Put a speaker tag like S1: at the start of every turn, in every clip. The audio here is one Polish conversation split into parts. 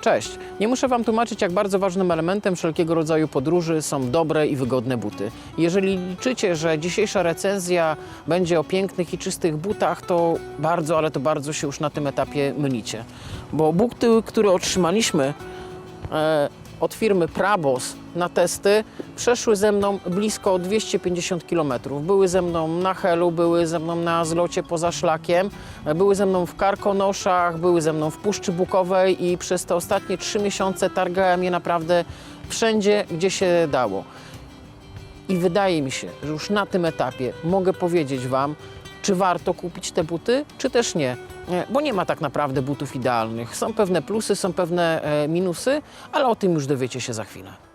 S1: Cześć! Nie muszę Wam tłumaczyć, jak bardzo ważnym elementem wszelkiego rodzaju podróży są dobre i wygodne buty. Jeżeli liczycie, że dzisiejsza recenzja będzie o pięknych i czystych butach, to bardzo, ale to bardzo się już na tym etapie mylicie. Bo buty, które otrzymaliśmy e, od firmy Prabos na testy, przeszły ze mną blisko 250 km. Były ze mną na Helu, były ze mną na zlocie poza szlakiem, były ze mną w Karkonoszach, były ze mną w Puszczy Bukowej i przez te ostatnie trzy miesiące targałem je naprawdę wszędzie, gdzie się dało. I wydaje mi się, że już na tym etapie mogę powiedzieć Wam, czy warto kupić te buty, czy też nie. Nie, Bo nie ma tak naprawdę butów idealnych. Są pewne plusy, są pewne e, minusy, ale o tym już dowiecie się za chwilę.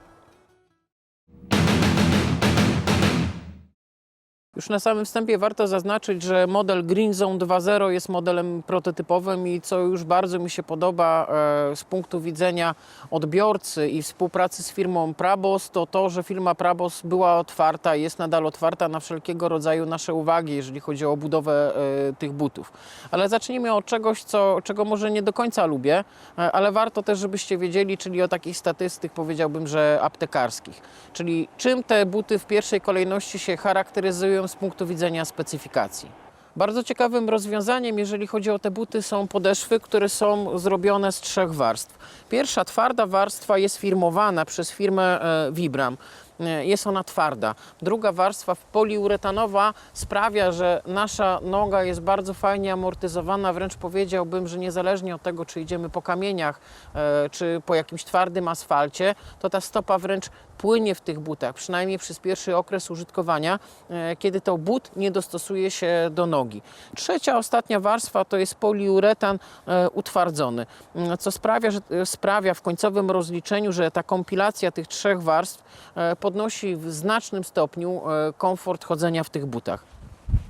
S1: Już na samym wstępie warto zaznaczyć, że model Green Zone 2.0 jest modelem prototypowym i co już bardzo mi się podoba e, z punktu widzenia odbiorcy i współpracy z firmą Prabos, to to, że firma Prabos była otwarta jest nadal otwarta na wszelkiego rodzaju nasze uwagi, jeżeli chodzi o budowę e, tych butów. Ale zacznijmy od czegoś, co, czego może nie do końca lubię, e, ale warto też, żebyście wiedzieli, czyli o takich statystyk powiedziałbym, że aptekarskich. Czyli czym te buty w pierwszej kolejności się charakteryzują z punktu widzenia specyfikacji. Bardzo ciekawym rozwiązaniem, jeżeli chodzi o te buty, są podeszwy, które są zrobione z trzech warstw. Pierwsza twarda warstwa jest firmowana przez firmę e, Vibram. E, Jest ona twarda. Druga warstwa poliuretanowa sprawia, że nasza noga jest bardzo fajnie amortyzowana, wręcz powiedziałbym, że niezależnie od tego, czy idziemy po kamieniach, e, czy po jakimś twardym asfalcie, to ta stopa wręcz płynie w tych butach, przynajmniej przez pierwszy okres użytkowania, e, kiedy to but nie dostosuje się do nogi. Trzecia, ostatnia warstwa to jest poliuretan e, utwardzony, co sprawia, że, e, sprawia w końcowym rozliczeniu, że ta kompilacja tych trzech warstw podnosi w znacznym stopniu komfort chodzenia w tych butach.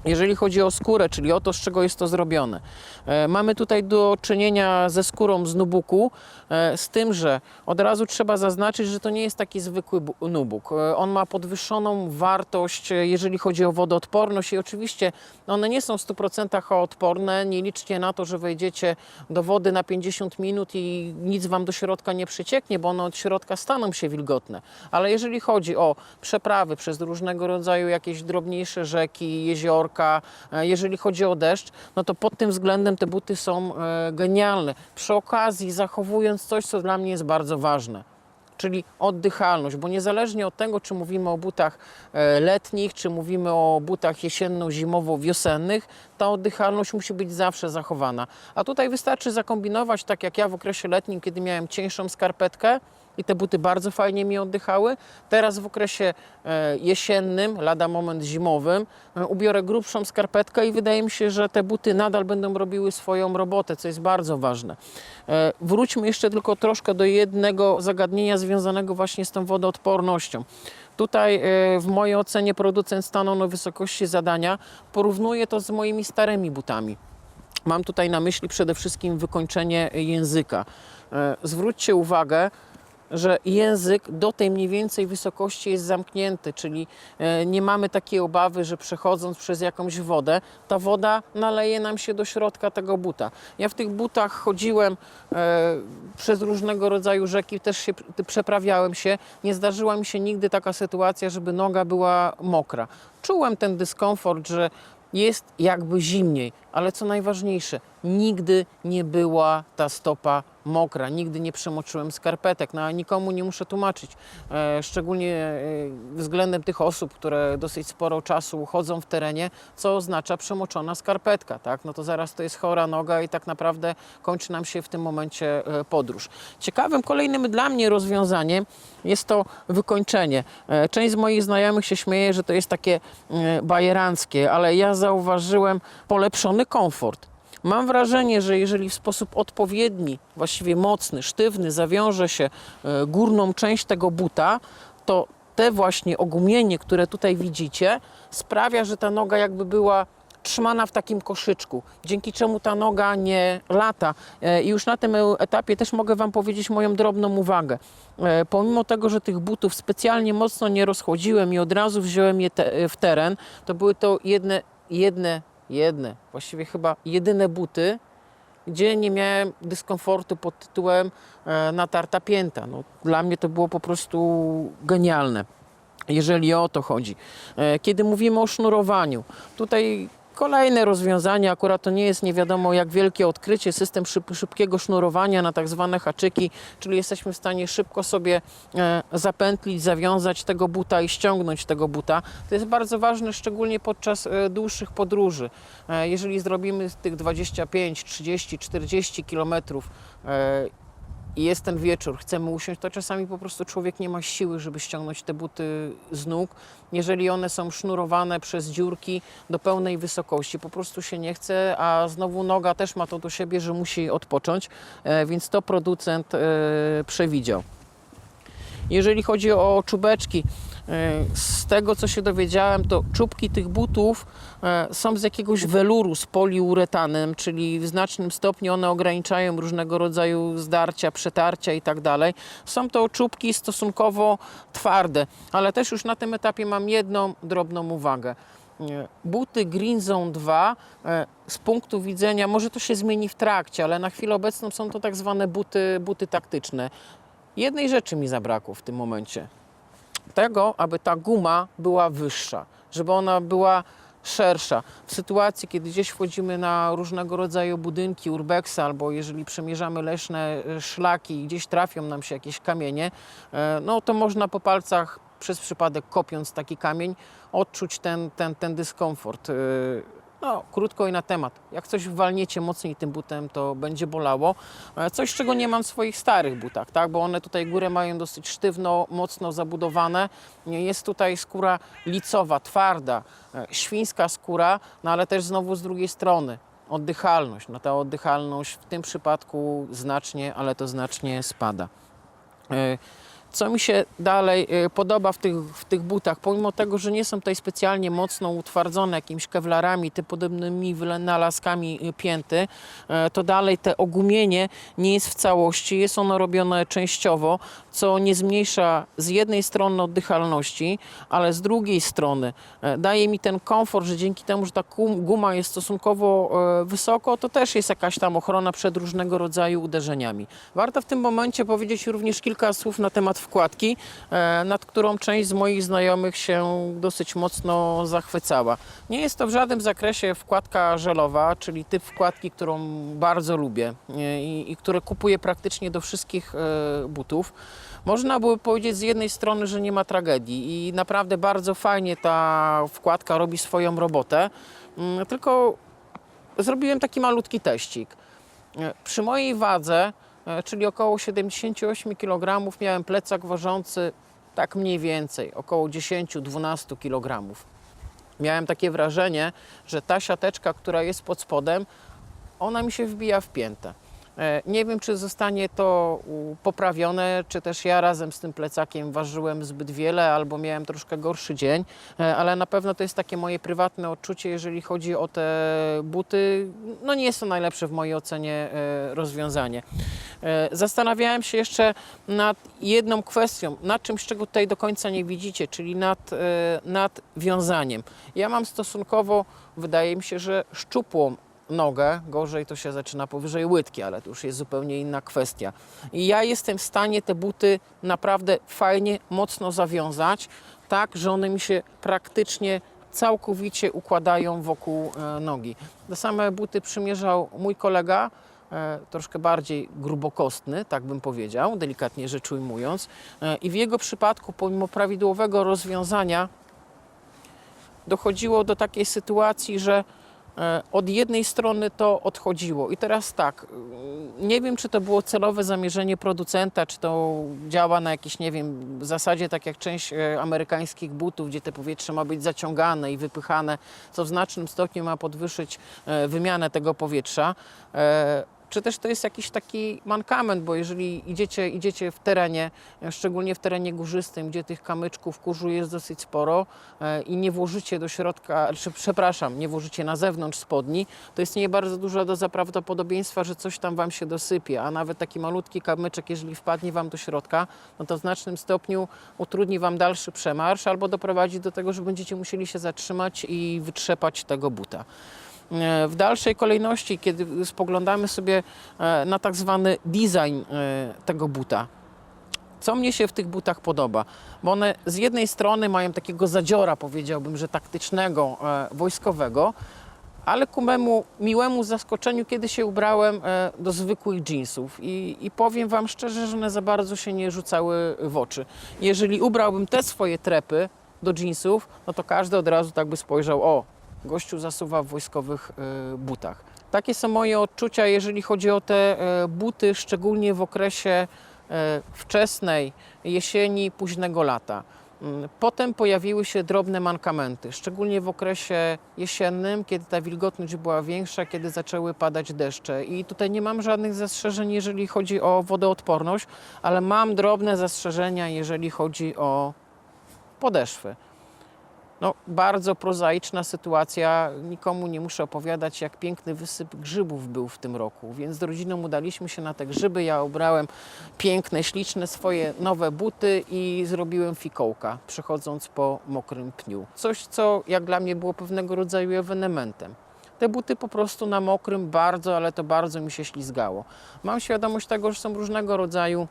S1: Jeżeli chodzi o skórę, czyli o to, z czego jest to zrobione, e, mamy tutaj do czynienia ze skórą z nubuku, e, z tym, że od razu trzeba zaznaczyć, że to nie jest taki zwykły bu- nubuk. E, On ma podwyższoną wartość, jeżeli chodzi o wodoodporność i oczywiście one nie są w 100% odporne. Nie liczcie na to, że wejdziecie do wody na 50 minut i nic Wam do środka nie przycieknie, bo one od środka staną się wilgotne. Ale jeżeli chodzi o przeprawy przez różnego rodzaju jakieś drobniejsze rzeki, jeziorka, e, jeżeli chodzi o deszcz, no to pod tym względem te buty są e, genialne. Przy okazji zachowując coś, co dla mnie jest bardzo ważne czyli oddychalność, bo niezależnie od tego, czy mówimy o butach e, letnich, czy mówimy o butach jesienno-zimowo-wiosennych, ta oddychalność musi być zawsze zachowana. A tutaj wystarczy zakombinować, tak jak ja w okresie letnim, kiedy miałem cieńszą skarpetkę, i te buty bardzo fajnie mi oddychały. Teraz w okresie e, jesiennym, lada moment zimowym, e, ubiorę grubszą skarpetkę i wydaje mi się, że te buty nadal będą robiły swoją robotę, co jest bardzo ważne. E, wróćmy jeszcze tylko troszkę do jednego zagadnienia związanego właśnie z tą wodoodpornością. Tutaj w mojej ocenie producent stanął na wysokości zadania. Porównuję to z moimi starymi butami. Mam tutaj na myśli przede wszystkim wykończenie języka. Zwróćcie uwagę, że język do tej mniej więcej wysokości jest zamknięty, czyli e, nie mamy takiej obawy, że przechodząc przez jakąś wodę, ta woda naleje nam się do środka tego buta. Ja w tych butach chodziłem e, przez różnego rodzaju rzeki, też się przeprawiałem się. Nie zdarzyła mi się nigdy taka sytuacja, żeby noga była mokra. Czułem ten dyskomfort, że jest jakby zimniej, ale co najważniejsze, nigdy nie była ta stopa mokra, nigdy nie przemoczyłem skarpetek, no a nikomu nie muszę tłumaczyć, e, szczególnie e, względem tych osób, które dosyć sporo czasu chodzą w terenie, co oznacza przemoczona skarpetka, tak? No to zaraz to jest chora noga i tak naprawdę kończy nam się w tym momencie e, podróż. Ciekawym kolejnym dla mnie rozwiązaniem jest to wykończenie. E, Część z moich znajomych się śmieje, że to jest takie e, bajeranckie, ale ja zauważyłem polepszony komfort. Mam wrażenie, że jeżeli w sposób odpowiedni, właściwie mocny, sztywny zawiąże się e, górną część tego buta, to te właśnie ogumienie, które tutaj widzicie, sprawia, że ta noga jakby była trzymana w takim koszyczku, dzięki czemu ta noga nie lata. E, I już na tym etapie też mogę Wam powiedzieć moją drobną uwagę. E, Pomimo tego, że tych butów specjalnie mocno nie rozchodziłem i od razu wziąłem je te, w teren, to były to jedne, jedne, jedne, właściwie chyba jedyne buty, gdzie nie miałem dyskomfortu pod tytułem e, natarta pięta. No, dla mnie to było po prostu genialne jeżeli o to chodzi. Kiedy mówimy o sznurowaniu, tutaj kolejne rozwiązanie, akurat to nie jest nie wiadomo jak wielkie odkrycie, system szyb, szybkiego sznurowania na tak zwane haczyki, czyli jesteśmy w stanie szybko sobie e, zapętlić, zawiązać tego buta i ściągnąć tego buta. To jest bardzo ważne, szczególnie podczas e, dłuższych podróży. E, Jeżeli zrobimy tych 25, 30, 40 kilometrów e, i jest ten wieczór, chcemy usiąść, to czasami po prostu człowiek nie ma siły, żeby ściągnąć te buty z nóg. Jeżeli one są sznurowane przez dziurki do pełnej wysokości, po prostu się nie chce, a znowu noga też ma to do siebie, że musi odpocząć, e, więc to producent e, przewidział. Jeżeli chodzi o czubeczki, z tego co się dowiedziałem, to czubki tych butów e, są z jakiegoś weluru z poliuretanem, czyli w znacznym stopniu one ograniczają różnego rodzaju zdarcia, przetarcia i tak. Są to czubki stosunkowo twarde, ale też już na tym etapie mam jedną drobną uwagę. E, Buty Green Zone 2 e, z punktu widzenia, może to się zmieni w trakcie, ale na chwilę obecną są to tak zwane buty, buty taktyczne. Jednej rzeczy mi zabrakło w tym momencie. Tego, aby ta guma była wyższa, żeby ona była szersza. W sytuacji, kiedy gdzieś wchodzimy na różnego rodzaju budynki, urbexa, albo jeżeli przemierzamy leśne e, szlaki i gdzieś trafią nam się jakieś kamienie, e, no to można po palcach przez przypadek kopiąc taki kamień odczuć ten, ten, ten dyskomfort. E, No, krótko i na temat. Jak coś walniecie mocniej tym butem, to będzie bolało. E, Coś, czego nie mam w swoich starych butach, tak? bo one tutaj górę mają dosyć sztywno, mocno zabudowane. Jest tutaj skóra licowa, twarda, e, świńska skóra, no ale też znowu z drugiej strony oddychalność. No ta oddychalność w tym przypadku znacznie, ale to znacznie spada. Co mi się dalej e, podoba w tych, w tych butach, pomimo tego, że nie są tutaj specjalnie mocno utwardzone jakimiś kewlarami, ty podobnymi wynalazkami e, pięty, e, to dalej te ogumienie nie jest w całości, jest ono robione częściowo, co nie zmniejsza z jednej strony oddychalności, ale z drugiej strony e, daje mi ten komfort, że dzięki temu, że ta guma jest stosunkowo e, wysoko, to też jest jakaś tam ochrona przed różnego rodzaju uderzeniami. Warto w tym momencie powiedzieć również kilka słów na temat wkładki, e, nad którą część z moich znajomych się dosyć mocno zachwycała. Nie jest to w żadnym zakresie wkładka żelowa, czyli typ wkładki, którą bardzo lubię i, i które kupuję praktycznie do wszystkich butów. Można by powiedzieć z jednej strony, że nie ma tragedii i naprawdę bardzo fajnie ta wkładka robi swoją robotę, Mm, tylko zrobiłem taki malutki teścik. E, Przy mojej wadze, e, czyli około 78 kg, miałem plecak ważący tak mniej więcej około 10-12 kg. Miałem takie wrażenie, że ta siateczka, która jest pod spodem, ona mi się wbija w piętę. E, Nie wiem, czy zostanie to poprawione, czy też ja razem z tym plecakiem ważyłem zbyt wiele, albo miałem troszkę gorszy dzień, e, ale na pewno to jest takie moje prywatne odczucie, jeżeli chodzi o te buty. No nie jest to najlepsze w mojej ocenie e, rozwiązanie. Zastanawiałem się jeszcze nad jedną kwestią, nad czymś, czego tutaj do końca nie widzicie, czyli nad, nad wiązaniem. Ja mam stosunkowo, wydaje mi się, że szczupłą nogę, gorzej to się zaczyna powyżej łydki, ale to już jest zupełnie inna kwestia. I ja jestem w stanie te buty naprawdę fajnie, mocno zawiązać, tak, że one mi się praktycznie całkowicie układają wokół e, nogi. Te same buty przymierzał mój kolega, e, troszkę bardziej grubokostny, tak bym powiedział, delikatnie rzecz ujmując. E, I w jego przypadku, pomimo prawidłowego rozwiązania, dochodziło do takiej sytuacji, że od jednej strony to odchodziło. I teraz tak, y, nie wiem, czy to było celowe zamierzenie producenta, czy to działa na jakiejś, nie wiem, zasadzie, tak jak część e, amerykańskich butów, gdzie te powietrze ma być zaciągane i wypychane, co w znacznym stopniu ma podwyższyć e, wymianę tego powietrza. E, czy też to jest jakiś taki mankament, bo jeżeli idziecie, idziecie w terenie, e, szczególnie w terenie górzystym, gdzie tych kamyczków kurzu jest dosyć sporo e, i nie włożycie do środka, czy przepraszam, nie włożycie na zewnątrz spodni, to istnieje bardzo duża doza prawdopodobieństwa, że coś tam Wam się dosypie, a nawet taki malutki kamyczek, jeżeli wpadnie Wam do środka, no to w znacznym stopniu utrudni Wam dalszy przemarsz albo doprowadzi do tego, że będziecie musieli się zatrzymać i wytrzepać tego buta. E, W dalszej kolejności, kiedy spoglądamy sobie e, na tak zwany design e, tego buta, co mnie się w tych butach podoba? Bo one z jednej strony mają takiego zadziora, powiedziałbym, że taktycznego, wojskowego, ale ku memu miłemu zaskoczeniu, kiedy się ubrałem do zwykłych jeansów i, i powiem Wam szczerze, że one za bardzo się nie rzucały w oczy. Jeżeli ubrałbym te swoje trepy do jeansów, no to każdy od razu tak by spojrzał, o, gościu zasuwa w wojskowych e, butach. Takie są moje odczucia, jeżeli chodzi o te e, buty, szczególnie w okresie e, wczesnej jesieni, późnego lata. Mm, Potem pojawiły się drobne mankamenty, szczególnie w okresie jesiennym, kiedy ta wilgotność była większa, kiedy zaczęły padać deszcze. I tutaj nie mam żadnych zastrzeżeń, jeżeli chodzi o wodoodporność, ale mam drobne zastrzeżenia, jeżeli chodzi o podeszwy. No, bardzo prozaiczna sytuacja. Nikomu nie muszę opowiadać, jak piękny wysyp grzybów był w tym roku. Więc z rodziną udaliśmy się na te grzyby. Ja ubrałem piękne, śliczne swoje nowe buty i zrobiłem fikołka, przechodząc po mokrym pniu. Coś, co jak dla mnie było pewnego rodzaju ewenementem. Te buty po prostu na mokrym bardzo, ale to bardzo mi się ślizgało. Mam świadomość tego, że są różnego rodzaju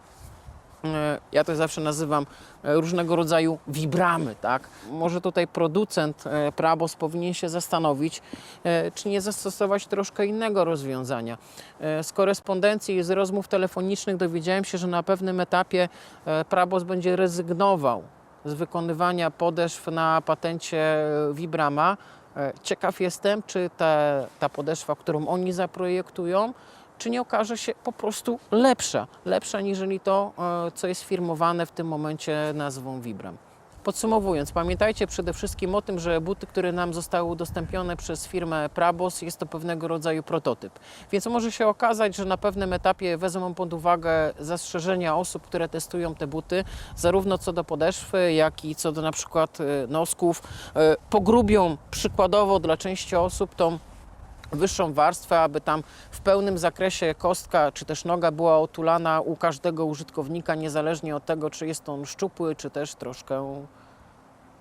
S1: ja to zawsze nazywam e, różnego rodzaju wibramy, tak? Może tutaj producent e, Prabos powinien się zastanowić, e, czy nie zastosować troszkę innego rozwiązania. E, Z korespondencji i z rozmów telefonicznych dowiedziałem się, że na pewnym etapie e, Prabos będzie rezygnował z wykonywania podeszw na patencie e, Vibrama. E, Ciekaw jestem, czy te, ta podeszwa, którą oni zaprojektują, czy nie okaże się po prostu lepsza, lepsza niżeli to, e, co jest firmowane w tym momencie nazwą Vibram. Podsumowując, pamiętajcie przede wszystkim o tym, że buty, które nam zostały udostępnione przez firmę Prabos, jest to pewnego rodzaju prototyp. Więc może się okazać, że na pewnym etapie wezmą pod uwagę zastrzeżenia osób, które testują te buty, zarówno co do podeszwy, jak i co do na przykład e, nosków. E, Pogrubią przykładowo dla części osób tą wyższą warstwę, aby tam w pełnym zakresie kostka czy też noga była otulana u każdego użytkownika, niezależnie od tego, czy jest on szczupły, czy też troszkę,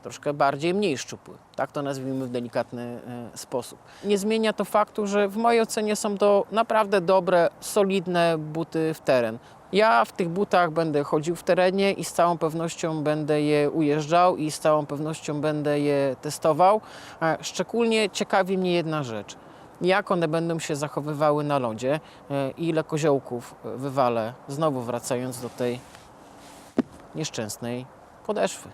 S1: troszkę bardziej mniej szczupły. Tak to nazwijmy w delikatny e, sposób. Nie zmienia to faktu, że w mojej ocenie są to naprawdę dobre, solidne buty w teren. Ja w tych butach będę chodził w terenie i z całą pewnością będę je ujeżdżał i z całą pewnością będę je testował. E, Szczególnie ciekawi mnie jedna rzecz jak one będą się zachowywały na lodzie, e, ile koziołków wywalę, znowu wracając do tej nieszczęsnej podeszwy.